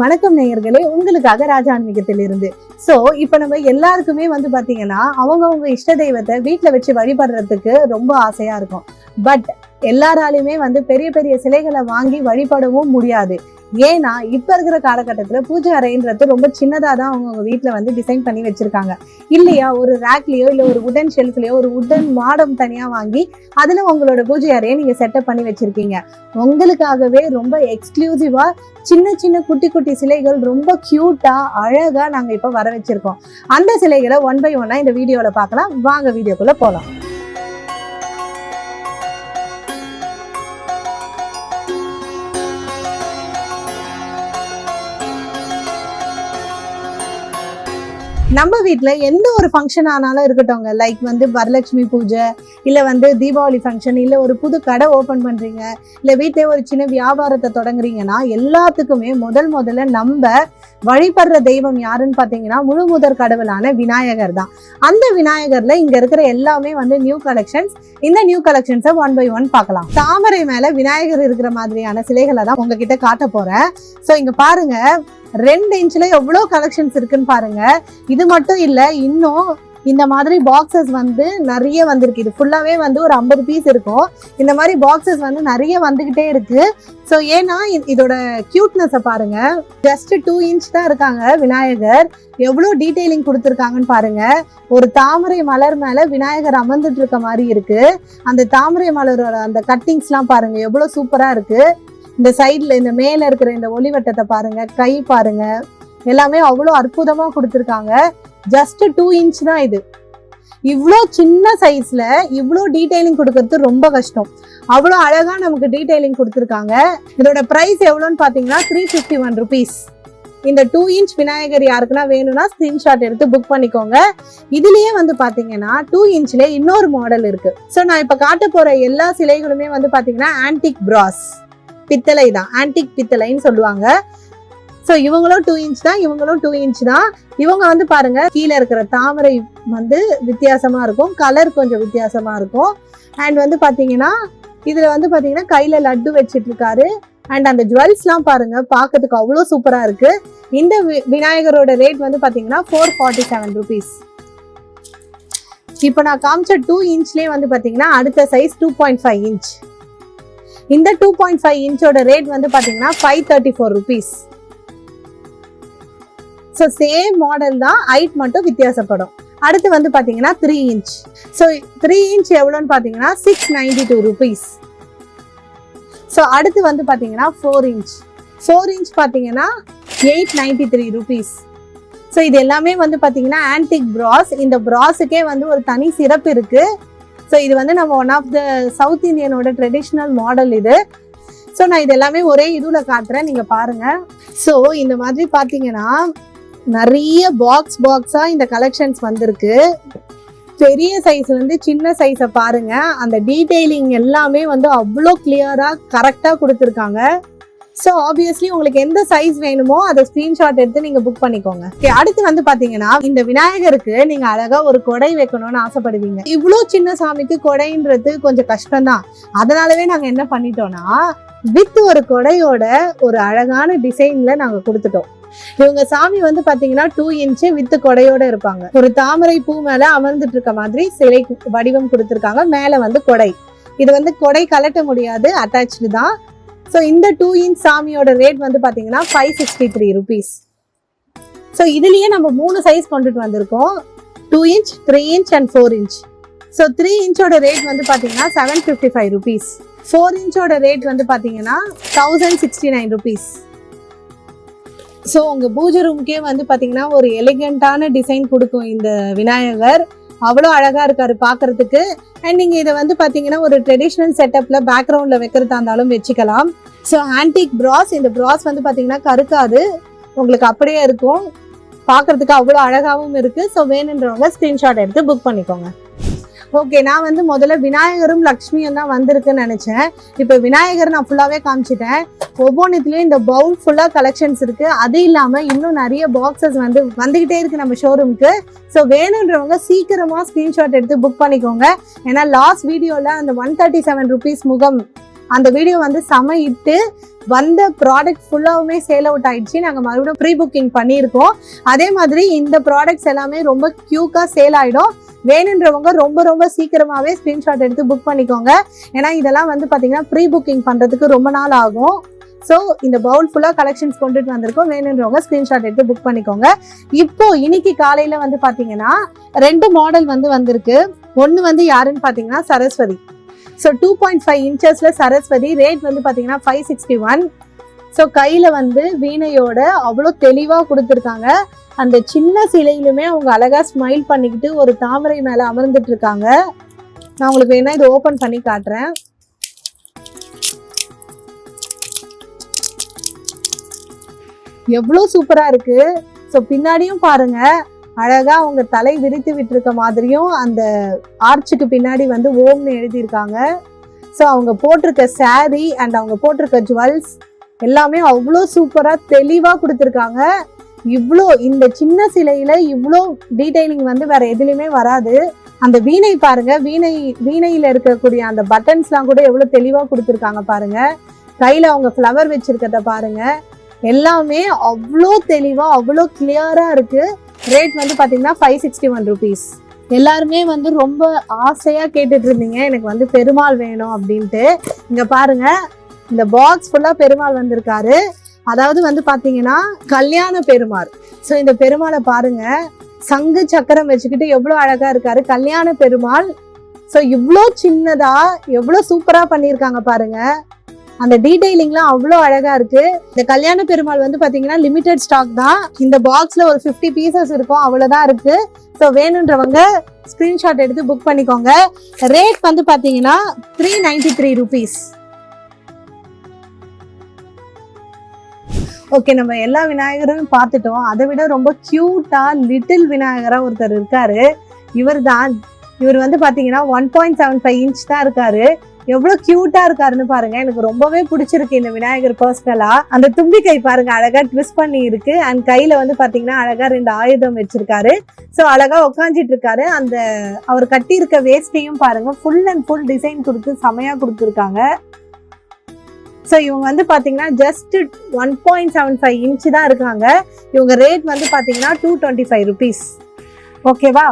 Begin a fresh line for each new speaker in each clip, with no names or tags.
வணக்கம் நேயர்களே உங்களுக்காக ராஜான்மீகத்தில் இருந்து சோ இப்ப நம்ம எல்லாருக்குமே வந்து பாத்தீங்கன்னா அவங்கவுங்க இஷ்ட தெய்வத்தை வீட்டில் வச்சு வழிபடுறதுக்கு ரொம்ப ஆசையா இருக்கும். பட் எல்லாராலையுமே வந்து பெரிய பெரிய சிலைகளை வாங்கி வழிபடவும் முடியாது. ஏன்னா இப்ப இருக்கிற காலகட்டத்துல பூஜை அறைன்றது ரொம்ப சின்னதா தான் அவங்க வீட்டுல வந்து டிசைன் பண்ணி வச்சிருக்காங்க. இல்லையா ஒரு ரேக்லயோ இல்ல ஒரு உடன் ஷெல்ஃப்லயோ ஒரு உடன் மாடம் தனியா வாங்கி அதுல உங்களோட பூஜை அறையை நீங்க செட்டப் பண்ணி வச்சிருக்கீங்க. உங்களுக்காகவே ரொம்ப எக்ஸ்க்ளூசிவா சின்ன சின்ன குட்டி குட்டி சிலைகள் ரொம்ப கியூட்டா அழகா நாங்க இப்ப வர வச்சிருக்கோம். அந்த சிலைகளை ஒன் பை ஒன்னா இந்த வீடியோல பார்க்கலாம். வாங்க வீடியோக்குள்ள போலாம். நம்ம வீட்டில் எந்த ஒரு ஃபங்க்ஷன் ஆனாலும் இருக்கட்டும்ங்க. லைக் வந்து வரலட்சுமி பூஜை இல்ல வந்து தீபாவளி ஃபங்க்ஷன் இல்ல ஒரு புது கடை ஓபன் பண்றீங்க இல்ல வீட்டிலே ஒரு சின்ன வியாபாரத்தை தொடங்குறீங்கன்னா எல்லாத்துக்குமே முதல் முதல்ல நம்ம வழிபடுற தெய்வம் யாருன்னு பாத்தீங்கன்னா முழு முதற் கடவுளான விநாயகர் தான். அந்த விநாயகர்ல இங்க இருக்கிற எல்லாமே வந்து நியூ கலெக்ஷன்ஸ் இந்த நியூ கலெக்ஷன்ஸை ஒன் பை ஒன் பார்க்கலாம். தாமரை மேல விநாயகர் இருக்கிற மாதிரியான சிலைகளை தான் உங்ககிட்ட காட்ட போறேன். ஸோ இங்க பாருங்க ரெண்டு இன்ச்ல எவ்வளோ கலெக்ஷன்ஸ் இருக்குன்னு பாருங்க. இது மட்டும் இல்ல இன்னும் இந்த மாதிரி பாக்ஸஸ் வந்து நிறைய வந்திருக்கு. இது ஃபுல்லாவே வந்து ஒரு ஐம்பது பீஸ் இருக்கும். இந்த மாதிரி பாக்ஸஸ் வந்து நிறைய வந்துகிட்டே இருக்கு. ஸோ ஏன்னா இதோட கியூட்னஸை பாருங்க. ஜஸ்ட் டூ இன்ச் தான் இருக்காங்க விநாயகர். எவ்வளோ டீட்டெயிலிங் கொடுத்துருக்காங்கன்னு பாருங்க. ஒரு தாமரை மலர் மேல விநாயகர் அமர்ந்துட்டு இருக்க மாதிரி இருக்கு. அந்த தாமரை மலரோட அந்த கட்டிங்ஸ்லாம் பாருங்க. எவ்வளோ சூப்பரா இருக்கு. இந்த சைடில் இந்த மேல இருக்கிற இந்த ஒளிவட்டத்தை பாருங்க. கை பாருங்க. எல்லாமே அவ்வளோ அற்புதமா கொடுத்துருக்காங்க. ஜஸ்ட் டூ இன்ச் தான் இது. இவ்வளோ சின்ன சைஸ்ல இவ்வளோ டீடைலிங் கொடுக்கறது ரொம்ப கஷ்டம். அவ்வளோ அழகா நமக்கு டீடைலிங் கொடுத்துருக்காங்க. இதோட ப்ரைஸ் எவ்வளோன்னு பார்த்தீங்கன்னா த்ரீ ஃபிஃப்டி ஒன் ருபீஸ் இந்த டூ இன்ச் விநாயகர் யாருக்குன்னா வேணும்னா ஸ்கிரீன்ஷாட் எடுத்து புக் பண்ணிக்கோங்க. இதுலயே வந்து பாத்தீங்கன்னா டூ இன்ச்ல இன்னொரு மாடல் இருக்கு. ஸோ நான் இப்போ காட்ட போற எல்லா சிலைகளுமே வந்து பாத்தீங்கன்னா ஆன்டிக் பிராஸ் பித்தளை தான். ஆன்டிக் பித்தளைன்னு சொல்லுவாங்க. ஸோ இவங்களும் டூ இன்ச் தான் இவங்களும் டூ இன்ச் தான். இவங்க வந்து பாருங்க கீழே இருக்கிற தாமரை வந்து வித்தியாசமா இருக்கும். கலர் கொஞ்சம் வித்தியாசமா இருக்கும். அண்ட் வந்து பாத்தீங்கன்னா இதுல வந்து பாத்தீங்கன்னா கையில லட்டு வச்சிட்டு இருக்காரு அண்ட் அந்த ஜுவல்ஸ்லாம் பாருங்க பார்க்கறதுக்கு அவ்வளோ சூப்பரா இருக்கு. இந்த விநாயகரோட ரேட் வந்து பார்த்தீங்கன்னா ஃபோர் ஃபார்ட்டி செவன் ருபீஸ் இப்போ நான் காமிச்ச டூ இன்ச்லேயே வந்து பார்த்தீங்கன்னா அடுத்த size two point five inch இந்த டூ பாயிண்ட் ஃபைவ் இன்ச்சோட ரேட் வந்து பார்த்தீங்கன்னா five thirty four rupees so same model தான் ஹைட் மட்டும் வித்தியாசப்படும். அடுத்து வந்து பார்த்தீங்கன்னா three inch so three inch எவ்வளோன்னு பார்த்தீங்கன்னா six ninety two rupees so அடுத்து வந்து பார்த்தீங்கன்னா ஃபோர் இன்ச் ஃபோர் இன்ச் பார்த்தீங்கன்னா eight ninety three rupees so இது எல்லாமே வந்து பார்த்தீங்கன்னா ஆன்டிக் ப்ராஸ் இந்த ப்ராஸுக்கே வந்து ஒரு தனி சிறப்பு இருக்கு. ஸோ இது வந்து நம்ம ஒன் ஆஃப் த சவுத் இந்தியனோட ட்ரெடிஷ்னல் மாடல் இது. ஸோ நான் இது எல்லாமே ஒரே இதுவில் காட்டுறேன். நீங்கள் பாருங்க. ஸோ இந்த மாதிரி பார்த்தீங்கன்னா நிறைய பாக்ஸ் பாக்ஸாக இந்த கலெக்ஷன்ஸ் வந்திருக்கு. பெரிய சைஸ்லேருந்து சின்ன சைஸை பாருங்க. அந்த டீட்டெயிலிங் எல்லாமே வந்து அவ்வளோ கிளியராக கரெக்டாக கொடுத்துருக்காங்க. ஸோ ஆப்வியஸ்லி உங்களுக்கு எந்த சைஸ் வேணுமோ அதை ஸ்க்ரீன்ஷாட் எடுத்து நீங்கள் புக் பண்ணிக்கோங்க. ஓகே அடுத்து வந்து பார்த்தீங்கன்னா இந்த விநாயகருக்கு நீங்கள் அழகாக ஒரு கொடை வைக்கணும்னு ஆசைப்படுவீங்க. இவ்வளோ சின்ன சாமிக்கு கொடைன்றது கொஞ்சம் கஷ்டம்தான். அதனாலவே நாங்கள் என்ன பண்ணிட்டோம்னா வித் ஒரு கொடையோட ஒரு அழகான டிசைன்ல நாங்க கொடுத்துட்டோம். இவங்க சாமி வந்து பாத்தீங்கன்னா டூ இன்ச்சு வித் கொடையோட இருப்பாங்க. ஒரு தாமரை பூ மேல அமர்ந்துட்டு இருக்க மாதிரி சிலை வடிவம் கொடுத்துருக்காங்க. மேல வந்து கொடை. இது வந்து கொடை கலட்ட முடியாது அட்டாச்சு தான். ஸோ இந்த டூ இன்ச் சாமியோட ரேட் வந்து பாத்தீங்கன்னா five sixty three rupees so இதுலயே நம்ம மூணு சைஸ் கொண்டுட்டு வந்திருக்கோம். Two inch three inch and four inch so three இன்ச்சோட rate வந்து பாத்தீங்கன்னா seven fifty five rupees four இன்ச்சோட rate வந்து பார்த்தீங்கன்னா thousand sixty nine rupees so உங்கள் பூஜை ரூம்க்கே வந்து பார்த்தீங்கன்னா ஒரு எலிகண்ட்டான டிசைன் கொடுக்கும் இந்த விநாயகர். அவ்வளோ அழகாக இருக்காரு பார்க்கறதுக்கு அண்ட் நீங்கள் இதை வந்து பார்த்தீங்கன்னா ஒரு ட்ரெடிஷ்னல் செட்டப்பில் பேக்ரவுண்டில் வைக்கிறதா இருந்தாலும் வச்சுக்கலாம். ஸோ ஆன்டிக் ப்ராஸ் இந்த ப்ராஸ் வந்து பார்த்தீங்கன்னா கருக்காது. உங்களுக்கு அப்படியே இருக்கும். பார்க்கறதுக்கு அவ்வளோ அழகாகவும் இருக்குது ஸோ வேணுன்றவங்க ஸ்க்ரீன்ஷாட் எடுத்து புக் பண்ணிக்கோங்க. ஓகே நான் வந்து முதல்ல விநாயகரும் லக்ஷ்மியும் தான் வந்திருக்குன்னு நினைச்சேன். இப்போ விநாயகர் நான் ஃபுல்லாகவே காமிச்சிட்டேன். ஒவ்வொன்றுத்துலயும் இந்த பவுல் ஃபுல்லாக கலெக்ஷன்ஸ் இருக்கு. அது இல்லாமல் இன்னும் நிறைய பாக்ஸஸ் வந்து வந்துகிட்டே இருக்கு நம்ம ஷோரூம்க்கு ஸோ வேணுன்றவங்க சீக்கிரமாக ஸ்க்ரீன்ஷாட் எடுத்து புக் பண்ணிக்கோங்க. ஏன்னா லாஸ்ட் வீடியோவில் அந்த ஒன் தேர்ட்டி செவன் ருபீஸ் முகம் அந்த வீடியோ வந்து சமையிட்டு வந்த ப்ராடக்ட் ஃபுல்லாவுமே சேல் அவுட் ஆயிடுச்சு. நாங்கள் மறுபடியும் ப்ரீ புக்கிங் பண்ணியிருக்கோம். அதே மாதிரி இந்த ப்ராடக்ட்ஸ் எல்லாமே ரொம்ப க்யூக்காக சேல் ஆகிடும் வேணுன்றவங்க ரொம்ப ரொம்ப சீக்கிரமாகவே ஸ்க்ரீன்ஷாட் எடுத்து புக் பண்ணிக்கோங்க. ஏன்னா இதெல்லாம் வந்து பார்த்தீங்கன்னா ப்ரீ புக்கிங் பண்ணுறதுக்கு ரொம்ப நாள் ஆகும். ஸோ இந்த பவுல் ஃபுல்லாக கலெக்ஷன்ஸ் கொண்டுட்டு வந்திருக்கோம். வேணுன்றவங்க ஸ்க்ரீன்ஷாட் எடுத்து புக் பண்ணிக்கோங்க. இப்போ இன்னைக்கு காலையில் வந்து பார்த்தீங்கன்னா ரெண்டு மாடல் வந்து வந்திருக்கு. ஒன்று வந்து யாருன்னு பார்த்தீங்கன்னா Saraswati. So two point five இன்ச்சஸில் Saraswati rate வந்து பார்த்தீங்கன்னா ஃபைவ் சிக்ஸ்டி ஒன் ஸோ கையில் வந்து வீணையோட அவ்வளோ தெளிவாக கொடுத்துருக்காங்க. அந்த சின்ன சிலையிலுமே அவங்க அழகாக ஸ்மைல் பண்ணிக்கிட்டு ஒரு தாமரை மேலே அமர்ந்துட்டு இருக்காங்க நான் உங்களுக்கு வேணால் இதை ஓப்பன் பண்ணி காட்டுறேன். எவ்வளோ சூப்பராக இருக்குது ஸோ பின்னாடியும் பாருங்கள் அழகா அவங்க தலை விரித்து விட்டுருக்க மாதிரியும் அந்த ஆர்ச்சுக்கு பின்னாடி வந்து ஓம்னு எழுதியிருக்காங்க. ஸோ அவங்க போட்டிருக்க saree அண்ட் அவங்க போட்டிருக்க ஜுவல்ஸ் எல்லாமே அவ்வளோ சூப்பராக தெளிவாக கொடுத்துருக்காங்க. இவ்வளோ இந்த சின்ன சிலையில இவ்வளோ டீடைலிங் வந்து வேற எதுலையுமே வராது. அந்த வீணை பாருங்க வீணை வீணையில இருக்கக்கூடிய அந்த பட்டன்ஸ்லாம் கூட எவ்வளோ தெளிவாக கொடுத்துருக்காங்க பாருங்க. கையில் அவங்க ஃப்ளவர் வச்சிருக்கிறத பாருங்க. எல்லாமே அவ்வளோ தெளிவாக அவ்வளோ கிளியராக இருக்குது ரேட் வந்து பார்த்தீங்கன்னா ஃபைவ் சிக்ஸ்டி ஒன் ருபீஸ் எல்லாருமே வந்து ரொம்ப ஆசையாக கேட்டுட்டு இருந்தீங்க. எனக்கு வந்து பெருமாள் வேணும் அப்படின்ட்டு. இங்கே பாருங்க இந்த பாக்ஸ் ஃபுல்லாக பெருமாள் வந்திருக்காரு. அதாவது வந்து பார்த்தீங்கன்னா கல்யாண பெருமாள். ஸோ இந்த பெருமாளை பாருங்க சங்கு சக்கரம் வச்சுக்கிட்டு எவ்வளோ அழகாக இருக்காரு. கல்யாண பெருமாள். ஸோ இவ்வளோ சின்னதாக எவ்வளோ சூப்பராக பண்ணியிருக்காங்க பாருங்கள் அந்த டீடைலிங்லாம் அவ்வளோ அழகா இருக்கு. இந்த கல்யாண பெருமாள் வந்து பாத்தீங்கன்னா லிமிடெட் ஸ்டாக் தான். இந்த பாக்ஸ்ல ஒரு ஃபிஃப்டி பீசஸ் இருக்கும் அவ்வளவுதான் இருக்கு. ஸோ வேணுன்றவங்க ஸ்கிரீன்ஷாட் எடுத்து புக் பண்ணிக்கோங்க. ரேட் வந்து பாத்தீங்கன்னா three ninety three rupees okay நம்ம எல்லா விநாயகரும் பார்த்துட்டோம். அதை விட ரொம்ப கியூட்டா லிட்டில் விநாயகரா ஒருத்தர் இருக்காரு. இவர் தான் இவர் வந்து பாத்தீங்கன்னா one point seven five inch தான் இருக்காரு. எவ்வளவு கியூட்டா இருக்காருன்னு பாருங்க. எனக்கு ரொம்பவே பிடிச்சிருக்கு இந்த விநாயகர் பர்சனலா அந்த தும்பிக்கை பாருங்க அழகா ட்விஸ்ட் பண்ணி இருக்கு. அண்ட் கையில வந்து பாத்தீங்கன்னா அழகா ரெண்டு ஆயுதம் வச்சிருக்காரு. ஸோ அழகா உட்காந்துட்டு இருக்காரு. அந்த அவர் கட்டி இருக்க வேஸ்டையும் பாருங்க ஃபுல் அண்ட் ஃபுல் டிசைன் கொடுத்து செமையா கொடுத்துருக்காங்க. ஸோ இவங்க வந்து பாத்தீங்கன்னா just one point seven five inch தான் இருக்காங்க. இவங்க ரேட் வந்து பாத்தீங்கன்னா டூ டுவெண்ட்டி ஃபைவ் ருபீஸ் ஓகேவா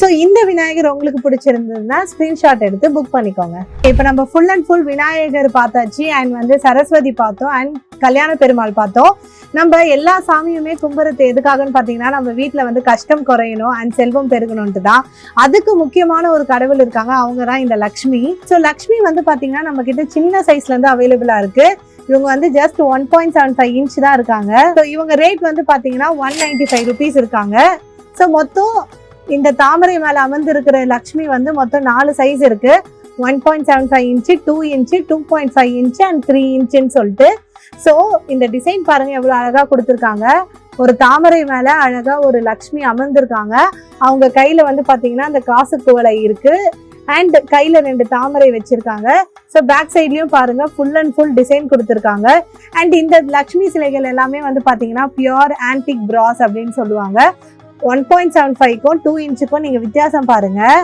ஸோ இந்த விநாயகர் உங்களுக்கு பிடிச்சிருந்ததுன்னா ஸ்க்ரீன்ஷாட் எடுத்து புக் பண்ணிக்கோங்க. இப்போ நம்ம ஃபுல் அண்ட் ஃபுல் விநாயகர் பார்த்தாச்சு அண்ட் வந்து சரஸ்வதி பார்த்தோம் அண்ட் கல்யாண பெருமாள் பார்த்தோம். நம்ம எல்லா சாமியுமே கும்புறது எதுக்காகன்னு பார்த்தீங்கன்னா நம்ம வீட்டில் வந்து கஷ்டம் குறையணும் அண்ட் செல்வம் பெருகணும்ட்டு தான். அதுக்கு முக்கியமான ஒரு கடவுள் இருக்காங்க அவங்க தான் இந்த லக்ஷ்மி. ஸோ லக்ஷ்மி வந்து பார்த்தீங்கன்னா நம்ம கிட்ட சின்ன சைஸ்ல இருந்து அவைலபிளாக இருக்கு. இவங்க வந்து just one point seven five inch தான் இருக்காங்க. ஸோ இவங்க ரேட் வந்து பார்த்தீங்கன்னா ஒன் நைன்டி ஃபைவ் ருபீஸ் இருக்காங்க. ஸோ மொத்தம் இந்த தாமரை மேல அமர்ந்து இருக்கிற லக்ஷ்மி வந்து மொத்தம் நாலு சைஸ் இருக்கு. One point seven five inch two inch two point five inch and three இன்ச்சுன்னு சொல்லிட்டு. ஸோ இந்த டிசைன் பாருங்க எவ்வளோ அழகா கொடுத்துருக்காங்க. ஒரு தாமரை மேல அழகா ஒரு லக்ஷ்மி அமர்ந்திருக்காங்க. அவங்க கையில் வந்து பாத்தீங்கன்னா அந்த காசு குவளை இருக்கு. அண்ட் கையில ரெண்டு தாமரை வச்சிருக்காங்க. ஸோ பேக் சைட்லேயும் பாருங்க ஃபுல் அண்ட் ஃபுல் டிசைன் கொடுத்துருக்காங்க. அண்ட் இந்த லக்ஷ்மி சிலைகள் எல்லாமே வந்து பாத்தீங்கன்னா பியோர் ஆன்டிக் பிராஸ் அப்படின்னு சொல்லுவாங்க. ஒன் பாயிண்ட் செவன் ஃபைவ்க்கும் டூ இன்ச்சுக்கும் நீங்கள் வித்தியாசம் பாருங்கள்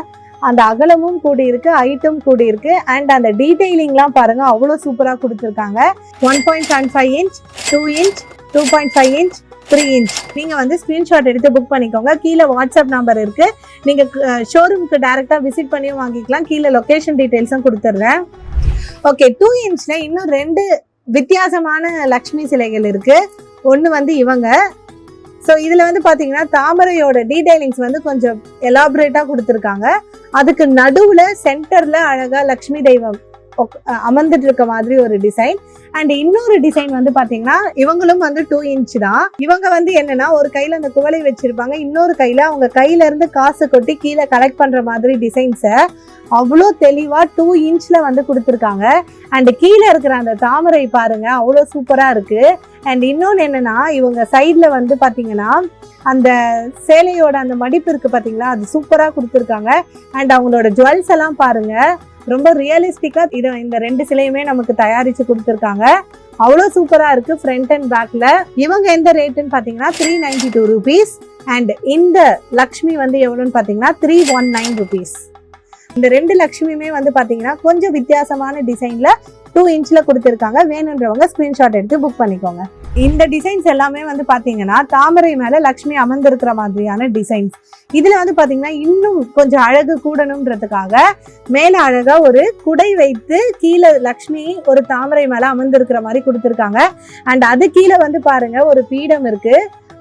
அந்த அகலமும் கூடி இருக்கு ஹைட்டும் கூடி இருக்கு. அண்ட் அந்த டீடைலிங்லாம் பாருங்க அவ்வளோ சூப்பராக கொடுத்துருக்காங்க. One point seven five inch two inch two point five inch three inch நீங்கள் வந்து ஸ்க்ரீன்ஷாட் எடுத்து புக் பண்ணிக்கோங்க. கீழே வாட்ஸ்அப் நம்பர் இருக்கு. நீங்கள் ஷோரூமுக்கு டேரெக்டாக விசிட் பண்ணியும் வாங்கிக்கலாம். கீழே லொக்கேஷன் டீட்டெயில்ஸும் கொடுத்துட்றேன். ஓகே டூ இன்ச்ல இன்னும் ரெண்டு வித்தியாசமான லக்ஷ்மி சிலைகள் இருக்கு. ஒன்று வந்து இவங்க. ஸோ இதில் வந்து பார்த்தீங்கன்னா தாமரையோட டீடைலிங்ஸ் வந்து கொஞ்சம் எலாபரேட்டாக கொடுத்துருக்காங்க. அதுக்கு நடுவில் சென்டரில் அழகாக லக்ஷ்மி தெய்வம் அமர்ந்துட்டு இருக்க மாதிரி ஒரு டிசைன் அண்ட் இன்னொரு டிசைன் வந்து பாத்தீங்கன்னா இவங்களும் வந்து டூ இன்ச் தான். இவங்க வந்து என்னன்னா ஒரு கையில அந்த குவளை வச்சிருப்பாங்க. இன்னொரு கையில அவங்க கையில இருந்து காசு கொட்டி கீழே கலெக்ட் பண்ற மாதிரி டிசைன்ஸை அவ்வளோ தெளிவா டூ இன்ச்ல வந்து கொடுத்துருக்காங்க. அண்ட் கீழே இருக்கிற அந்த தாமரை பாருங்க அவ்வளோ சூப்பரா இருக்கு. அண்ட் இன்னொன்று என்னன்னா இவங்க சைட்ல வந்து பாத்தீங்கன்னா அந்த சேலையோட அந்த மடிப்பு இருக்கு பாத்தீங்களா அது சூப்பரா கொடுத்துருக்காங்க. அண்ட் அவங்களோட ஜுவல்ஸ் எல்லாம் பாருங்க. ரொம்ப ரியலிஸ்டிக்கா இதை இந்த ரெண்டு சிலையுமே நமக்கு தயாரிச்சு கொடுத்துருக்காங்க. அவ்வளோ சூப்பரா இருக்கு ஃப்ரண்ட் அண்ட் பேக்ல இவங்க எந்த ரேட்டுன்னு பாத்தீங்கன்னா three ninety two rupees and இந்த லக்ஷ்மி வந்து எவ்வளோன்னு பாத்தீங்கன்னா த்ரீ ஒன் நைன் ருபீஸ் இந்த ரெண்டு லக்ஷ்மியுமே வந்து பாத்தீங்கன்னா கொஞ்சம் வித்தியாசமான டிசைன்ல டூ இன்ச்ல கொடுத்துருக்காங்க. வேணுன்றவங்க ஸ்கிரீன்ஷாட் எடுத்து புக் பண்ணிக்கோங்க. இந்த டிசைன்ஸ் எல்லாமே வந்து பாத்தீங்கன்னா தாமரை மேல லக்ஷ்மி அமர்ந்திருக்கிற மாதிரியான டிசைன்ஸ் இதுல வந்து பாத்தீங்கன்னா இன்னும் கொஞ்சம் அழகு கூடணுன்றதுக்காக மேல அழகா ஒரு குடை வைத்து கீழே லக்ஷ்மி ஒரு தாமரை மேல அமர்ந்திருக்கிற மாதிரி கொடுத்துருக்காங்க. அண்ட் அது கீழே வந்து பாருங்க ஒரு பீடம் இருக்கு.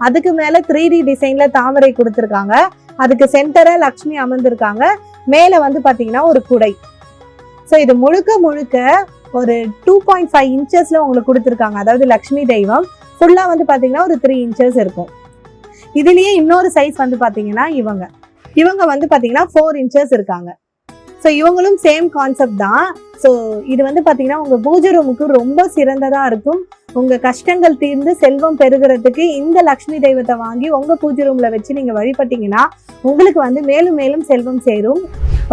அதுக்கு மேல த்ரீ டி டிசைன்ல தாமரை கொடுத்துருக்காங்க. அதுக்கு சென்டரா லக்ஷ்மி அமர்ந்திருக்காங்க. மேல வந்து பாத்தீங்கன்னா ஒரு குடை. ஸோ இது முழுக்க முழுக்க ஒரு டூ பாயிண்ட் ஃபைவ் இன்ச்சஸில் உங்களுக்கு கொடுத்துருக்காங்க. அதாவது லக்ஷ்மி தெய்வம். ஃபுல்லா வந்து பாத்தீங்கன்னா ஒரு த்ரீ இன்ச்சஸ் இருக்கும். இதுலயே இன்னொரு சைஸ் வந்து பாத்தீங்கன்னா இவங்க. இவங்க வந்து பாத்தீங்கன்னா ஃபோர் இன்ச்சஸ் இருக்காங்க. ஸோ இவங்களும் சேம் கான்செப்ட் தான். ஸோ இது வந்து பாத்தீங்கன்னா உங்க பூஜை ரூமுக்கு ரொம்ப சிறந்ததா இருக்கும். உங்க கஷ்டங்கள் தீர்ந்து செல்வம் பெறுகிறதுக்கு இந்த லக்ஷ்மி தெய்வத்தை வாங்கி உங்க பூஜை ரூம்ல வச்சு நீங்க வழிபட்டீங்கன்னா உங்களுக்கு வந்து மேலும் மேலும் செல்வம் சேரும்.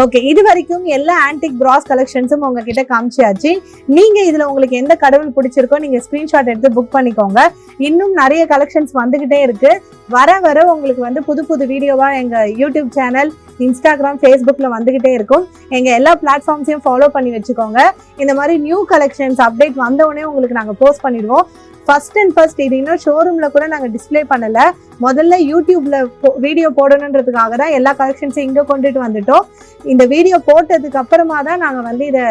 ஓகே இது வரைக்கும் எல்லா ஆன்டிக் பிராஸ் கலெக்ஷன்ஸும் உங்ககிட்ட காமிச்சாச்சு. நீங்க இதுல உங்களுக்கு எந்த கடவுள் பிடிச்சிருக்கோ நீங்க ஸ்கிரீன்ஷாட் எடுத்து புக் பண்ணிக்கோங்க. இன்னும் நிறைய கலெக்ஷன்ஸ் வந்துகிட்டே இருக்கு. வர வர உங்களுக்கு வந்து புது புது வீடியோவா எங்க யூடியூப் சேனல் இன்ஸ்டாகிராம் ஃபேஸ்புக்கில் வந்துக்கிட்டே இருக்கும். எங்கள் எல்லா பிளாட்ஃபார்ம்ஸையும் ஃபாலோ பண்ணி வச்சுக்கோங்க. இந்த மாதிரி நியூ கலெக்ஷன்ஸ் அப்டேட் வந்தவுடனே உங்களுக்கு நாங்கள் போஸ்ட் பண்ணிடுவோம். ஃபர்ஸ்ட் அண்ட் ஃபர்ஸ்ட் இது இன்னும் ஷோரூமில் கூட நாங்கள் டிஸ்ப்ளே பண்ணல. முதல்ல யூடியூப்ல வீடியோ போடணுன்றதுக்காக தான் எல்லா கலெக்ஷன்ஸையும் இங்கே கொண்டுட்டு வந்துட்டோம். இந்த வீடியோ போட்டதுக்கு அப்புறமா தான் நாங்கள் வந்து இதை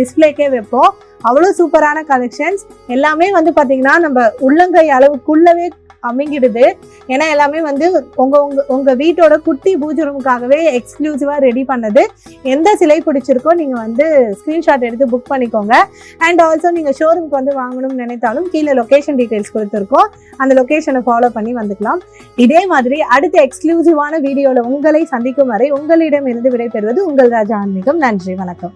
டிஸ்ப்ளேக்கே வைப்போம். அவ்வளோ சூப்பரான கலெக்ஷன்ஸ் எல்லாமே வந்து பார்த்தீங்கன்னா நம்ம உள்ளங்கை அளவுக்குள்ளவே அமைங்கிடுது ஏன்னா எல்லாமே வந்து உங்க உங்க உங்க வீட்டோட குட்டி பூஜை ரூமுக்காகவே எக்ஸ்க்ளூசிவா ரெடி பண்ணது. எந்த சிலை பிடிச்சிருக்கோ நீங்க வந்து ஸ்கிரீன்ஷாட் எடுத்து புக் பண்ணிக்கோங்க. அண்ட் ஆல்சோ நீங்க ஷோரூம்க்கு வந்து வாங்கணும்னு நினைத்தாலும் கீழே லொகேஷன் டீடைல்ஸ் கொடுத்துருக்கோம். அந்த லொகேஷனை ஃபாலோ பண்ணி வந்துக்கலாம். இதே மாதிரி அடுத்த எக்ஸ்க்ளூசிவான வீடியோல உங்களை சந்திக்கும் வரை உங்களிடம் இருந்து விடைபெறுவது உங்கள் ராஜா ஆன்மீகம். நன்றி வணக்கம்.